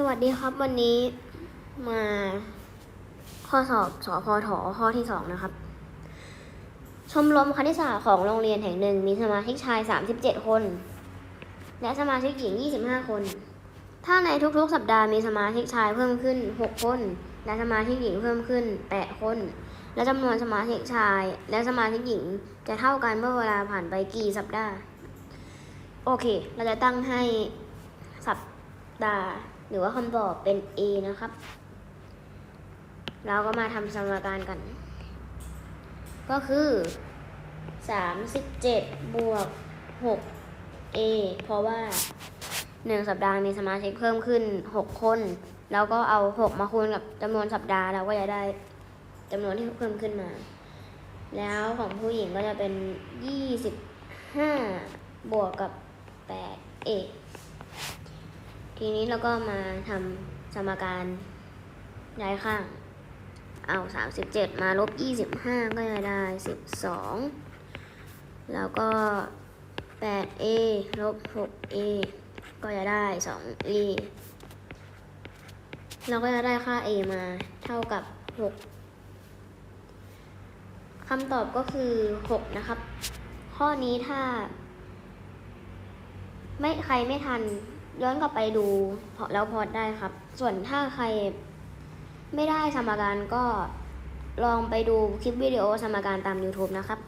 สวัสดีครับวันนี้มาข้อสอบสพทข้อที่สองนะครับ ชมรมคณิตศาสตร์ของโรงเรียนแห่งหนึ่งมีสมาชิกชาย 37 คน และสมาชิกหญิง 25 คน ถ้าในทุกๆ สัปดาห์มีสมาชิกชายเพิ่มขึ้น 6 คน และสมาชิกหญิงเพิ่มขึ้น 8 คน และจำนวนสมาชิกชาย และสมาชิกหญิงจะเท่ากันเมื่อเวลาผ่านไปกี่สัปดาห์ โอเค เราจะตั้งให้สัปดาห์ หรือว่าคำตอบเป็น A นะครับ เราก็มาทำสมการกัน ก็คือ37บวก 6 A เพราะว่า 1 สัปดาห์มีสมาชิกเพิ่มขึ้น 6 คน แล้วก็เอา 6 มาคูณกับจำนวนสัปดาห์เราก็จะได้จำนวนที่เพิ่มขึ้นมา แล้วของผู้หญิงก็จะเป็น 25 บวกกับ 8 A ทีนี้เราก็มาทำสมการย้ายข้าง เอาสามสิบเจ็ดมาลบยี่สิบห้าก็จะได้สิบสองแล้วก็แปด a ลบหก a ก็จะได้สอง a เราก็จะได้ค่า a มาเท่ากับหกคำตอบก็คือหกนะครับ ข้อนี้ถ้า ไม่ใครไม่ทัน ย้อนกลับไปดูแล้วพอดได้ครับ ส่วนถ้าใครไม่ได้สมการก็ลองไปดูคลิปวิดีโอสมการตาม YouTube นะครับ